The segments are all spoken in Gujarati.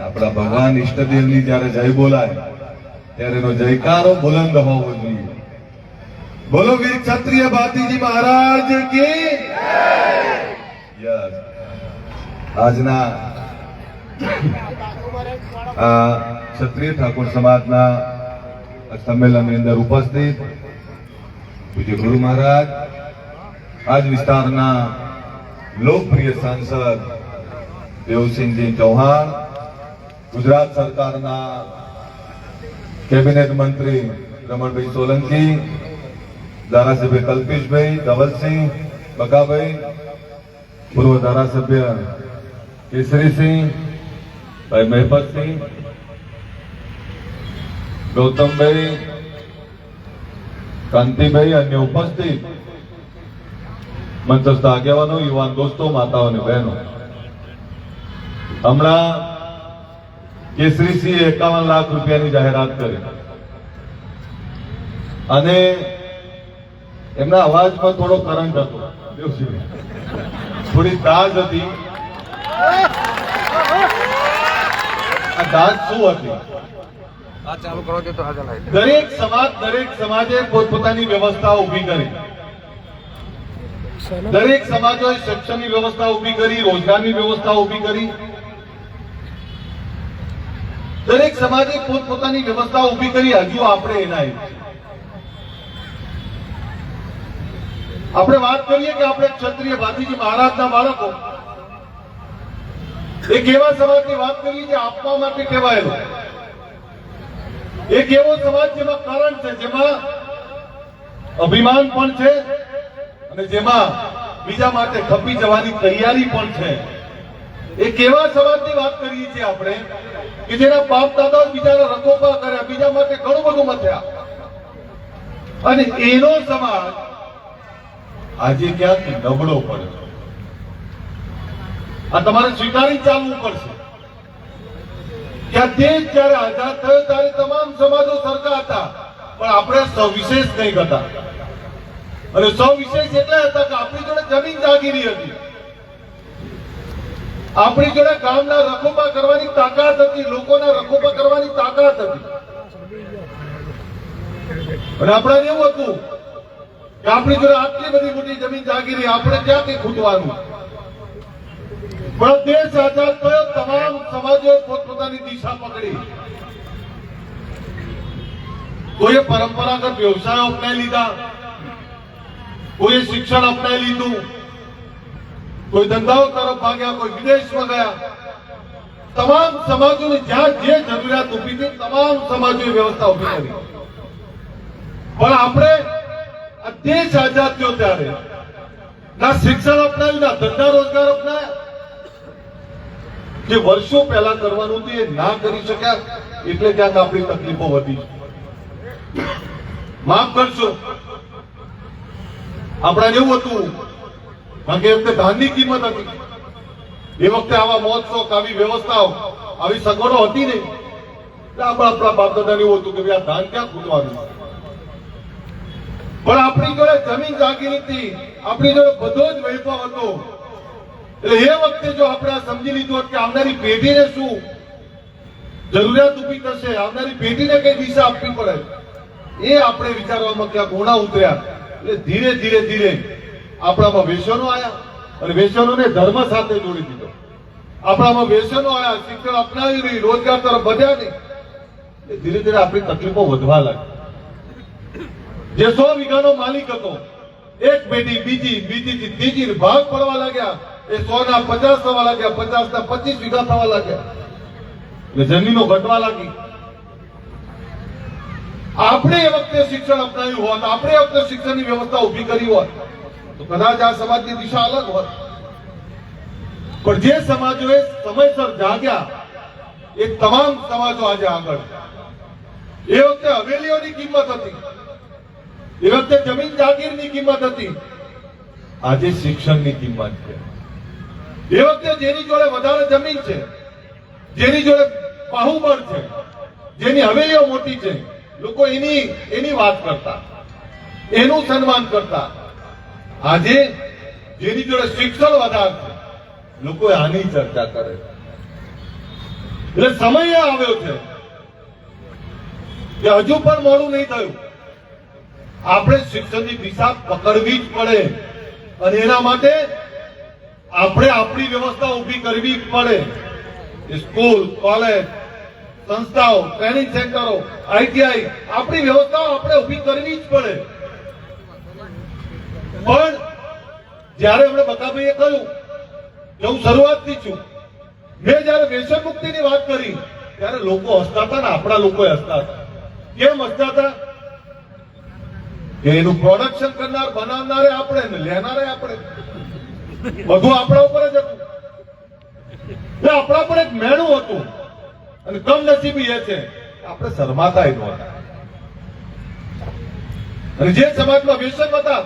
આપણા ભગવાન ઈષ્ટદેવની જ્યારે જય બોલાય, ત્યારે એનો જયકારો બુલંદ હોવો જોઈએ. બોલો વીર ક્ષત્રિય ભાતીજી મહારાજ કે આજના ક્ષત્રિય ઠાકોર સમાજના સંમેલનની અંદર ઉપસ્થિત પૂજ્ય ગુરુ મહારાજ, આજ વિસ્તારના લોકપ્રિય સાંસદ દેવસિંહજી ચૌહાણ ગુજરાત સરકારના કેબિનેટ મંત્રી રમણભાઈ સોલંકી, ધારાસભ્ય કલ્પેશભાઈ, ધવલસિંહ બકાભાઈ પૂર્વ ધારાસભ્ય કેસરીસિંહ, ભાઈ મહેપતસિંહ, ગૌતમભાઈ, કાંતિભાઈ અન્ય ઉપસ્થિત મંચસ્થ આગેવાનો, યુવાન દોસ્તો, માતાઓ અને બહેનો. હમણાં કેસરીસિંહે એકાવન લાખ રૂપિયાની જાહેરાત કરી. અને એમના અવાજમાં થોડો કરંટ હતો. થોડી દાજ હતી. આ દાજ શું હતી? દરેક સમાજ દરેક સમાજે પોતપોતાની વ્યવસ્થા ઊભી કરી. દરેક સમાજોએ શિક્ષણની વ્યવસ્થા ઊભી કરી રોજગારની વ્યવસ્થા ઊભી કરી. દરેક સમાજે પોતપોતાની વ્યવસ્થા ઊભી કરી હજુ આપણે એના આપણે વાત કરીએ કે આપણે ક્ષત્રિય ભાતીજી મહારાજના બાળકો. એક એવા સમાજની વાત કરીએ જે આપવા માટે કહેવાયેલો. એક એવો સમાજ જેમાં કારણ છે, જેમાં અભિમાન પણ છે અને જેમાં બીજા માટે ખપી જવાની તૈયારી પણ છે. એક કેવા સમાજની વાત કરીએ છીએ આપણે? કે જેના બાપ દાદા બીજાના રખોપા કર્યા, બીજા માટે ઘણું બધું મથ્યા. અને એનો સમાજ આજે ક્યાંક નબળો છે આ તમારે સ્વીકારી ચાલવું પડશે. ત્યાં દેશ જયારે આઝાદ થયો ત્યારે તમામ સમાજો સરખા હતા. પણ આપણે સવિશેષ કંઈક હતા. અને સવિશેષ એટલે હતા કે આપણી જોડે જમીન જાગીરી હતી. આપણી જોડે ગામના રખોપા કરવાની તાકાત હતી, લોકોના રખોપા કરવાની તાકાત હતી. અને એવું હતું કે આપણી જોડે આટલી બધી મોટી જમીન જાગીરી આપણે ક્યાં કઈ ખૂટવાનું? પણ દેશ આઝાદ થયો, તમામ સમાજો પોતપોતાની દિશા પકડી. કોઈએ પરંપરાગત વ્યવસાયો અપનાવી લીધા, કોઈએ શિક્ષણ અપનાવી લીધું કોઈ ધંધાઓ તરફ ભાગ્યા, કોઈ વિદેશમાં ગયા. તમામ સમાજોની જ્યાં જે જરૂરિયાત ઊભી થઈ, તમામ સમાજોની વ્યવસ્થા ઊભી કરી. પણ આપણે દેશ આઝાદ થયો ત્યારે, ના શિક્ષણ અપનાવ્યું, ના ધંધા રોજગાર અપનાવ્યા. જે વર્ષો પહેલા કરવાનું હતું, એ ના કરી શક્યા, એટલે ક્યાંક આપણી તકલીફો વધી માફ કરશો. આપણા એવું હતું કારણ કે એ વખતે કિંમત હતી. એ વખતે આવા મહોત્સવ, આવી વ્યવસ્થાઓ, આવી સગવડો હતી નહીં. આપણા આપણા બાપ દાદાને એવું હતું કે આ ધાન ક્યાં ખૂટવાનું? પણ આપણી જોડે જમીન જાગીર હતી આપણી જોડે બધો જ વૈભવ હતો. એટલે એ વખતે જો આપણે સમજી લીધું હોત કે આવનારી પેઢીને શું જરૂરિયાત ઊભી થશે, આવનારી પેઢીને કઈ દિશા આપવી પડે? એ આપણે વિચારવામાં ક્યાં ગુણા ઉતર્યા. એટલે ધીરે ધીરે ધીરે આપણામાં વેસનો આવ્યા અને વેસનોને ધર્મ સાથે જોડી દીધો. આપણામાં વેસનો આવ્યા શિક્ષણ અપનાવી નહીં, રોજગાર તરફ વધ્યા નહીં. ધીરે ધીરે આપણી તકલીફો વધવા લાગી. જે સો વીઘાનો માલિક હતો, એક પેઢી બીજી બીજી ત્રીજી ભાગ પડવા લાગ્યા. એ સો ના પચાસ થવા લાગ્યા પચાસ ના પચીસ વીઘા થવા લાગ્યા. એટલે જમીનો ઘટવા લાગી. આપણે એ વખતે શિક્ષણ અપનાવ્યું હોત, આપણે એ વખતે શિક્ષણની વ્યવસ્થા ઊભી કરી હોત. તો કદાચ આ સમાજની દિશા અલગ હોત. પણ જે સમાજોએ સમયસર જાગ્યા, એ તમામ સમાજો આજે આગળ. એ વખતે હવેલીઓની કિંમત હતી. એ વખતે જમીન જાગીરની કિંમત હતી. આજે શિક્ષણની કિંમત છે. એ વખતે જેની જોડે વધારે જમીન છે, જેની જોડે બાહુબળ છે, જેની હવેલીઓ મોટી છે, લોકો એની એની વાત કરતા, એનું સન્માન કરતા. આજે જેની જોડે શિક્ષણ વધારે લોકો આની ચર્ચા કરે. એટલે સમય આવ્યો છે કે હજુ પણ મોડું નહીં થયું. આપણે શિક્ષણની દિશા પકડવી જ પડે અને એના માટે આપણે આપણી વ્યવસ્થા ઊભી કરવી જ પડે. સ્કૂલ, કોલેજ, સંસ્થાઓ, ટ્રેનિંગ સેન્ટરો, આઈટીઆઈ, આપણી વ્યવસ્થાઓ આપણે ઊભી કરવી જ પડે. પણ જ્યારે હમણાં બકાભાઈએ કહ્યું કે હું શરૂઆતથી છું, મેં જ્યારે વ્યસન મુક્તિની વાત કરી, ત્યારે લોકો હસતા હતા ને આપણા લોકો હસતા હતા. કેમ હસતા હતા? એનું પ્રોડક્શન કરનાર બનાવનારે આપણે ને લેનારે આપણે. બધું આપણા ઉપર જ હતું. એટલે આપણા પર એક મેણું હતું. અને કમનસીબી એ છે આપણે શરમાતા નહોતા અને જે સમાજમાં વ્યસન હતા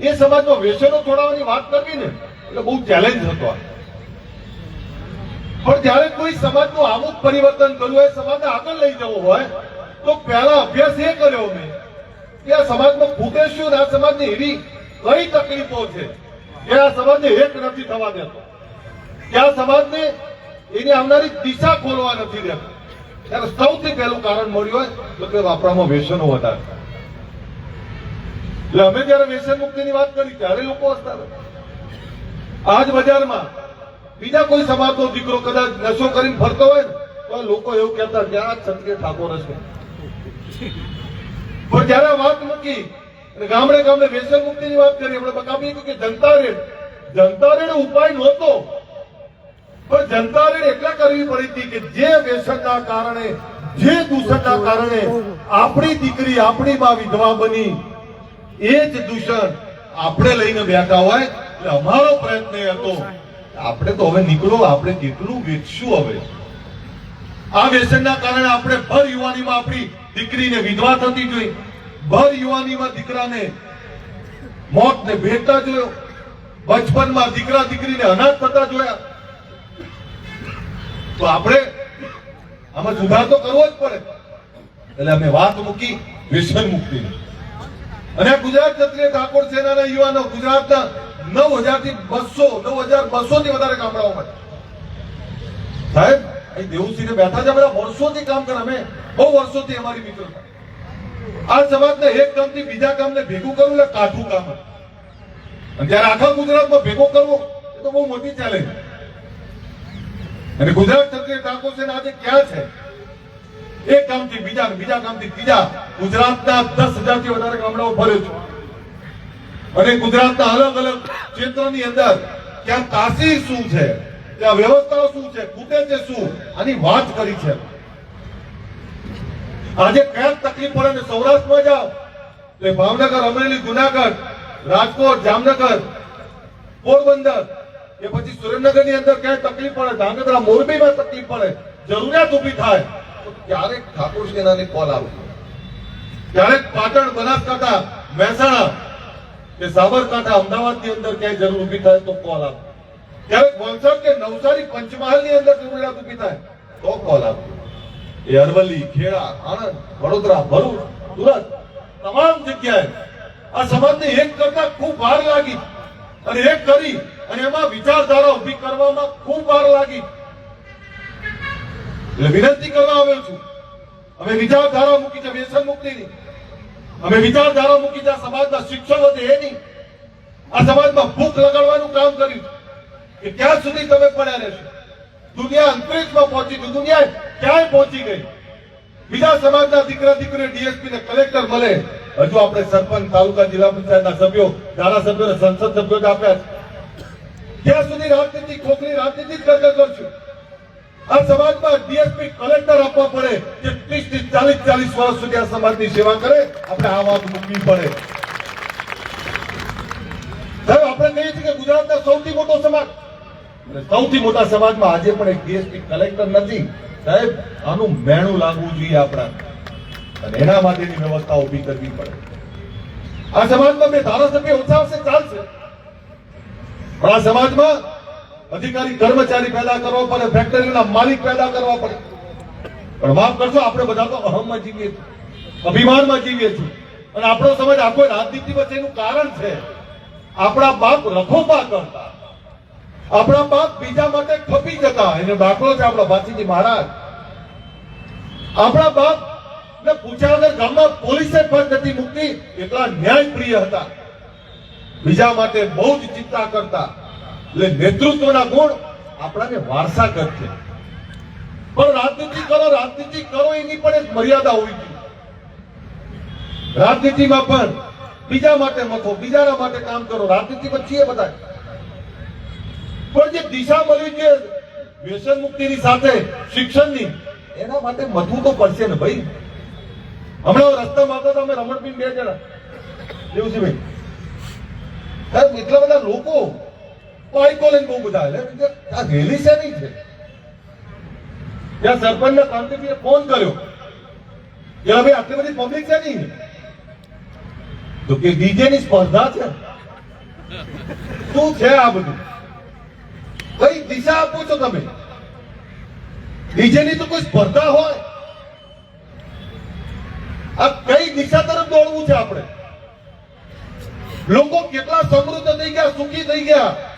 એ સમાજમાં વેસનો છોડાવવાની વાત કરવી ને, એટલે બહુ ચેલેન્જ હતો પણ જ્યારે કોઈ સમાજનું આમુક પરિવર્તન કરવું હોય, સમાજને આગળ લઈ જવો હોય, તો પહેલા અભ્યાસ એ કર્યો મેં કે આ સમાજમાં ખૂટે શું આ સમાજની એવી કઈ તકલીફો છે કે આ સમાજને એક નથી થવા દેતો. કે આ સમાજને એની આવનારી દિશા ખોલવા નથી દેતો. ત્યારે સૌથી પહેલું કારણ મળ્યું હોય તો કે વાપરામાં વ્યસનો વધારે. એટલે અમે જયારે વ્યસન મુક્તિની વાત કરી, ત્યારે લોકો હસતા હતા. આજ બજારમાં બીજા કોઈ સમાજનો દીકરો કદાચ નશો કરીને ફરતો હોય ને, તો લોકો એવું કહેતા ત્યાં ક્ષત્રિય ઠાકોર હશે. પણ જયારે વાત મૂકી અને ગામડે ગામડે વ્યસન મુક્તિની વાત કરી આપણે બકાબી કે જનતા રેડ. જનતા રેડ ઉપાય નહોતો. પણ જનતા રેડ એટલે કરવી પડી હતી કે જે વ્યસનના કારણે, જે દૂષણના કારણે આપણી દીકરી, આપણી માં વિધવા બની. એ જ દૂષણ આપણે લઈને બેઠા હોય, એટલે અમારો પ્રયત્ન હતો. આપણે તો હવે નીકળો, આપણે કેટલું વેચશું હવે. આ વ્યસનના કારણે આપણે ભર યુવાનીમાં આપણી દીકરીને વિધવા થતી જોઈ. ભર યુવાનીમાં દીકરાને મોતને ભેટતા જોયો. બચપનમાં દીકરા દીકરીને અનાથ થતા જોયા. તો આપણે આમાં સુધાર તો કરવો જ પડે. એટલે અમે વાત મૂકી વ્યસન મુક્તિની અને ગુજરાત ક્ષત્રિય ઠાકોર સેનાના યુવાનો ગુજરાતના નવ હજારથી બસો, નવ હજાર બસો થી વધારે ગામડાઓમાં સાહેબ, અહીં દેવુસિંહ બેઠા છે બધા વર્ષોથી કામ કરે, અમે બહુ વર્ષોથી અમારી મિત્રતા આ સમાજને એક ગામથી બીજા ગામને ભેગું કરવું એટલે કાઠું કામ. અને ત્યારે આખા ગુજરાતમાં ભેગો કરવો, એ તો બહુ મોટી ચેલેન્જ અને ગુજરાત ક્ષત્રિય ઠાકોર સેના આજે ક્યાં છે? એક ગામથી બીજા બીજા ગામથી ત્રીજા ગુજરાતના દસ હજારથી વધારે ગામડાઓ ફરે છે. અને ગુજરાતના અલગ અલગ ક્ષેત્રની અંદર ત્યાં તાસી શું છે, ત્યાં વ્યવસ્થાઓ શું છે, ખૂટે શું, આની વાત કરી છે. આજે ક્યાંક તકલીફ પડે ને સૌરાષ્ટ્રમાં જાઓ. એટલે ભાવનગર, અમરેલી, જુનાગઢ, રાજકોટ, જામનગર, પોરબંદર કે પછી સુરેન્દ્રનગરની અંદર ક્યાંય તકલીફ પડે, ધાંગધ્રા, મોરબીમાં તકલીફ પડે, જરૂરિયાત ઊભી થાય. તો ક્યારેક ઠાકોર સેનાને કોલ આવે. ક્યારેક પાટણ, બનાસકાંઠા, મહેસાણા કે સાબરકાંઠા અમદાવાદની અંદર ક્યાંય જરૂર ઊભી થાય તો કોલ આવે. ક્યારેક વલસાડ કે નવસારી પંચમહાલની અંદર જરૂરિયાત ઊભી થાય તો કોલ આવે. એ અરવલ્લી, ખેડા, આણંદ, વડોદરા, ભરૂચ, સુરત તમામ જગ્યાએ આ સમાજને એક કરતા ખૂબ વાર લાગી અને એક કરી અને એમાં વિચારધારા ઊભી કરવામાં ખૂબ વાર લાગી. એટલે વિનંતી કરવા આવ્યો છું. અમે વિચારધારા મૂકી છે, વ્યસન મુક્તિની અમે વિચારધારા મૂકી છે સમાજના શિક્ષણ વધે નહીં. આ સમાજમાં ભૂખ લગાડવાનું કામ કર્યું કે ક્યાં સુધી તમે પડ્યા રહેશો? દુનિયા અંતરિક્ષમાં પહોંચી ગઈ, દુનિયા ક્યાંય પહોંચી ગઈ? બીજા સમાજના દીકરા દીકરી ડીએસપી ને કલેક્ટર મળે. હજુ આપણે સરપંચ, તાલુકા જિલ્લા પંચાયતના સભ્યો, ધારાસભ્યો સંસદ સભ્યો આપ્યા છે. ત્યાં સુધી રાજનીતિ ખોખરી રાજનીતિ જ કરતા કરશું. આ સમાજમાં ડીએસપી કલેક્ટર આપવા પડે જે ત્રીસથી ચાલીસ ચાલીસ વર્ષ સુધી આ સમાજની સેવા કરે, આપણે આ વાત મૂકવી પડે. સાહેબ, આપણે કહીએ છીએ કે ગુજરાતના સૌથી મોટો સમાજ સૌથી મોટા સમાજમાં આજે પણ એક ડીએસપી કલેક્ટર નથી. સાહેબ, આનું મેણું લાગવું જોઈએ આપણા અને એના માટેની વ્યવસ્થા ઊભી કરવી પડે. આ સમાજમાં બે ધારાસભ્ય ઓછા હશે, ચાલશે. પણ આ સમાજમાં અધિકારી કર્મચારી પેદા કરવા પડે ફેક્ટરીના માલિક પેદા કરવા પડે. પણ માફ કરશો આપણે બધા તો અહમમાં જીવીએ છીએ, અભિમાનમાં જીવીએ છીએ. અને આપણો સમાજ આખો રાજનીતિ વચ્ચેનું કારણ છે. આપણા બાપ રખોપા કરતા. આપણા બાપ બીજા માટે ખપી જતા. એનો દાખલો છે આપણો ભાતીજી મહારાજ. આપણા બાપ ને પૂછ્યા વગર ગામમાં પોલીસે પણ નથી મૂકતી એટલા ન્યાયપ્રિય હતા. બીજા માટે બહુ જ ચિંતા કરતા. એટલે નેતૃત્વના ગુણ આપણાને વારસાગત છે. પણ રાજનીતિ કરો રાજનીતિ કરો, એની પણ એક મર્યાદા હોવી જોઈએ. રાજનીતિમાં પણ બીજા માટે મથો, બીજાના માટે કામ કરો. રાજનીતિમાં છીએ બધા. પણ જે દિશા મળી છે વ્યસન મુક્તિની સાથે શિક્ષણની, એના માટે મથવું તો પડશે ને ભાઈ. હમણાં રસ્તામાં હતા, અમે રમણબીન બે જણા. દેવજીભાઈ એટલા બધા લોકો બાઈકો લઈને બહુ બધા એટલે આ રેલી છે નહીં છે? ત્યાં સરપંચના કાંતિભાઈએ ફોન કર્યો. કે ભાઈ આટલી બધી પબ્લિક છે? નહીં તો કે ડીજે ની સ્પર્ધા છે. શું છે આ બધું? કઈ દિશા આપો છો તમે. ડીજે ની તો કોઈ સ્પર્ધા હોય. આ કઈ દિશા તરફ દોડવું છે આપણે? લોકો કેટલા સમૃદ્ધ થઈ ગયા, સુખી થઈ ગયા.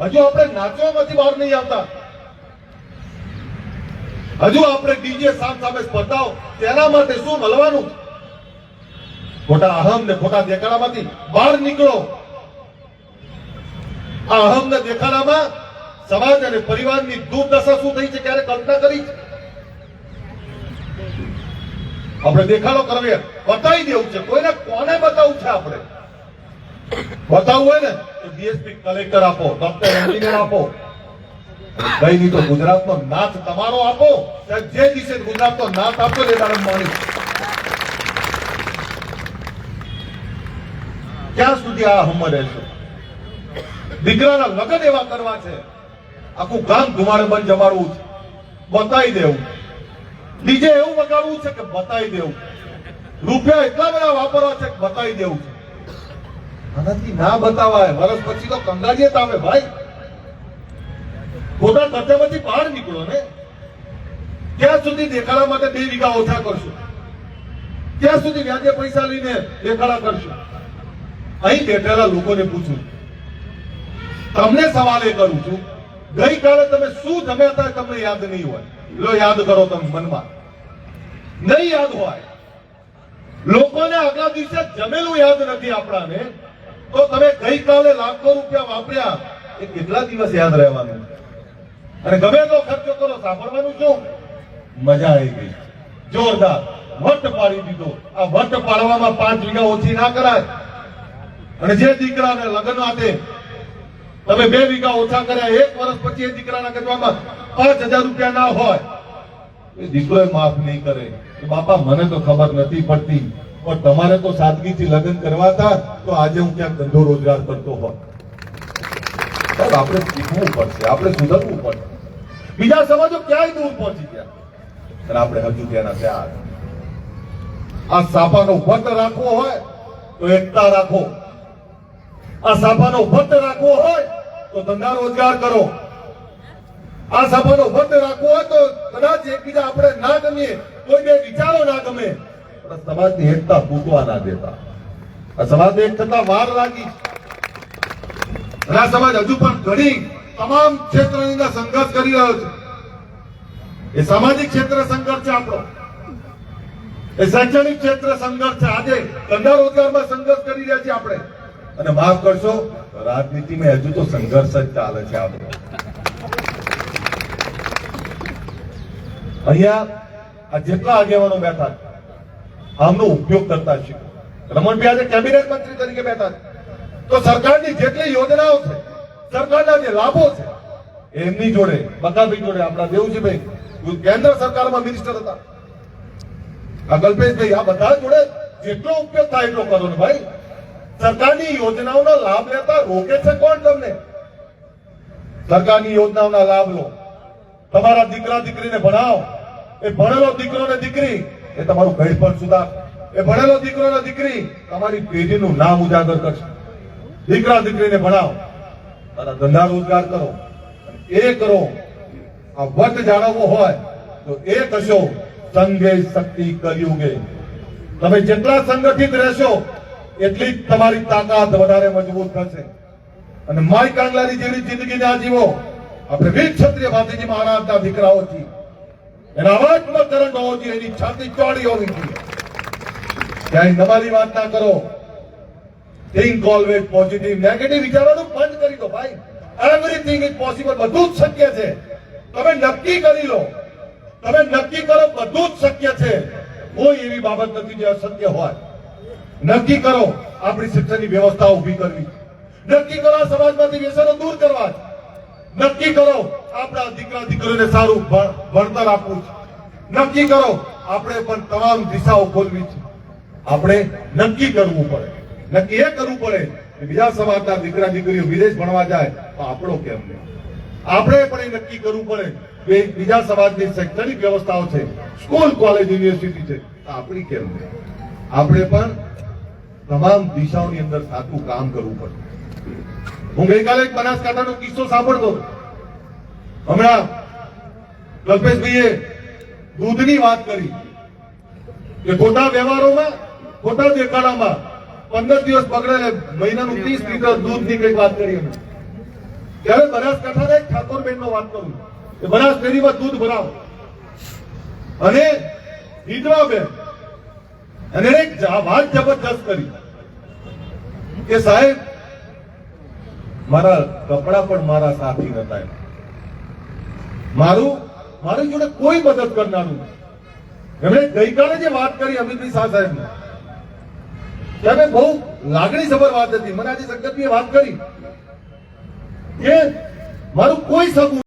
હજુ આપણે નાચવામાંથી બહાર નહીં આવતા. હજુ આપણે ડીજે સામ સામે સ્પર્ધાઓ, તેના માટે શું મળવાનું? ખોટા અહમ ને ખોટા દેખાડામાંથી બહાર નીકળો. આ અહમ ને દેખાડામાં સમાજ અને પરિવારની દુર્દશા શું થઈ છે, ક્યારે કલ્પના કરી? આપણે દેખાડો કરવી બતાવી દેવું છે. કોઈને, કોને બતાવવું છે આપણે? બતાવવું હોય ને? ડીએસપી કલેક્ટર આપો ડોક્ટર એન્જિનિયર આપો. કઈ નહીં તો ગુજરાતનો નાથ તમારો આપો જે દિવસે ગુજરાતનો નાથ આપો ને દાડમ માણી. ક્યાં સુધી આ હમ રહેશે? દીકરાના લગ્ન એવા કરવા છે. આખું ગામ ઘુમાડે બંધ જમાડવું છે. બતાવી દેવું. ડીજે એવું વગાડવું છે કે બતાવી દેવું. રૂપિયા એટલા બધા વાપરવા છે કે બતાવી દેવું છે. આનાથી ના બતાવાય. વર્ષ પછી તો કંગાળીએ આવે ભાઈ. ખોટા ખર્ચામાંથી બહાર નીકળો ને. ક્યાં સુધી દેખાડા માટે બે વીઘા ઓછા કરશો. ક્યાં સુધી વ્યાજે પૈસા લઈને દેખાડા કરશો. અહીં બેઠેલા લોકોને પૂછું. તમને સવાલ એ કરું છું. ગઈકાલે તમે શું જમ્યા હતા તમને યાદ નહીં હોય. લો યાદ કરો તમે મનમાં. નહીં યાદ હોય. લોકોને આગલા દિવસે જમેલું યાદ નથી આપણાને. તો તમે ગઈકાલે લાખો રૂપિયા વાપર્યા એ કેટલા દિવસ યાદ રહેવાનું? અને ગમે તો ખર્ચો કરો, સાંભળવાનું શું? મજા આવી ગઈ. જોરદાર. વટ પાડી દીધો. આ વટ પાડવામાં પાંચ વીઘા ઓછી ના કરાય. અને જે દીકરાને લગ્ન આપે તમે બે વીઘા ઓછા કર્યા, એક વર્ષ પછી એ દીકરાના કચવામાં પાંચ હજાર રૂપિયા ના હોય. એ દીકરો માફ નહીં કરે. બાપા, મને તો ખબર નથી પડતી. પણ તમારે તો સાદગીથી લગ્ન કરવા હતા તો આજે હું ક્યાંક ધંધો રોજગાર કરતો હોત. આપણે શીખવું પડશે, આપણે સુધરવું પડશે. બીજા સમાજો ક્યાંય દૂર પહોંચી ગયા? આપણે હજુ ત્યાંના ત્યાં આ સાપાનો વટ રાખવો હોય, તો એકતા રાખો. આ સાપાનો વટ રાખવો હોય, તો ધંધા રોજગાર કરો. આ સાપાનો વટ રાખવો હોય, તો કદાચ એકબીજા આપણે ના ગમીએ, કોઈ બે વિચારો ના ગમે. સમાજની એકતા ફૂટવા ના દેતા. આ સમાજ એક વાર લાગી આ સમાજ હજુ પણ ઘણી તમામ ક્ષેત્રની અંદર સંઘર્ષ કરી રહ્યો છે. એ સામાજિક ક્ષેત્ર સંઘર્ષ છે આપણો. એ શૈક્ષણિક ક્ષેત્ર સંઘર્ષ છે. આજે ધંધા રોજગારમાં સંઘર્ષ કરી રહ્યા છીએ આપણે. અને માફ કરશો, રાજનીતિમાં હજુ તો સંઘર્ષ જ ચાલે છે આપણો. અહીંયા આ જેટલા આગેવાનો બેઠા છે આમનો ઉપયોગ કરતા શીખો. રમણભાઈ આજે કેબિનેટ મંત્રી તરીકે બેઠા તો સરકારની જેટલી યોજનાઓ છે, સરકારના જે લાભો છે, એમની જોડે, બકાભાઈ જોડે આપણા દેવજીભાઈ કેન્દ્ર સરકારમાં મિનિસ્ટર હતા. આ કલ્પેશભાઈ આ બધા જોડે જેટલો ઉપયોગ થાય એટલો કરો ને ભાઈ. સરકારની યોજનાઓનો લાભ લેતા રોકે છે કોણ તમને? સરકારની યોજનાઓના લાભ લો. તમારા દીકરા દીકરીને ભણાવો. એ ભણેલો દીકરો ને દીકરી એ તમારું ઘડપણ સુધાર. એ ભણેલો દીકરો ને દીકરી, તમારી પેઢીનું નામ ઉજાગર કરશે. દીકરા દીકરીને ભણાવો. તારા ધંધા રોજગાર કરો. એ કરો. આ વટ જાળવવો હોય તો એ કશો સંઘે શક્તિ કલયુગે તમે જેટલા સંગઠિત રહેશો, એટલી તમારી તાકાત વધારે મજબૂત થશે. અને માય કાંગલાની જેવી જિંદગી ના જીવો આપણે વીર ક્ષત્રિય ભાતીજી મહારાજના દીકરાઓ અવાજમાં કરંટ હોવો એની છાતી ચોડી હોવી જોઈએ. ક્યાંય નવારી વાત ના કરો. થિંક ઓલવેઝ પોઝિટિવ નેગેટિવ વિચારવાનું બંધ કરી દો ભાઈ. એવરીથિંગ ઇઝ પોસિબલ બધું જ શક્ય છે. તમે નક્કી કરી લો. તમે નક્કી કરો, બધું જ શક્ય છે. કોઈ એવી બાબત નથી જે અશક્ય હોય. નક્કી કરો, આપણી શિક્ષણની વ્યવસ્થા ઊભી કરવી. નક્કી કરો સમાજમાંથી વ્યસનો દૂર કરવા. નક્કી કરો, આપણા દીકરા દીકરીને સારું ભણતર આપવું છે. નક્કી કરો, આપણે પણ તમામ દિશાઓ ખોલવી છે. આપણે નક્કી કરવું પડે. નક્કી એ કરવું પડે કે બીજા સમાજના દીકરા દીકરીઓ વિદેશ ભણવા જાય તો આપણો કેમ નહીં? આપણે પણ એ નક્કી કરવું પડે કે બીજા સમાજની શૈક્ષણિક વ્યવસ્થાઓ છે, સ્કૂલ, કોલેજ, યુનિવર્સિટી છે, તો આપણી કેમ નહીં? આપણે પણ તમામ દિશાઓની અંદર સાચું કામ કરવું પડે. હું ગઈકાલે એક બનાસકાંઠાનો કિસ્સો સાંભળતો હમણાં કલ્પેશભાઈએ દૂધની વાત કરી કે ખોટા વ્યવહારોમાં, ખોટા દેખાડામાં પંદર દિવસ પકડે ને મહિનાનું ત્રીસ લીટર દૂધની કઈ વાત કરી અમે ત્યારે બનાસકાંઠાના એક ઠાકોર નો વાત કરું. કે બનાસ ડેરીમાં દૂધ ભરાવો. અને વિધવા બેન, અને એક વાત જબરજસ્ત કરી કે સાહેબ મારા કપડા પણ મારા સાથી નતા મારું, મારી જોડે કોઈ મદદ કરનારું. એમણે ગઈકાલે જે વાત કરી અમિતભાઈ શાહ સાહેબ ત્યારે બહુ લાગણી સભર વાત હતી મને આજે સંગતજીએ વાત કરી કે મારું કોઈ સગું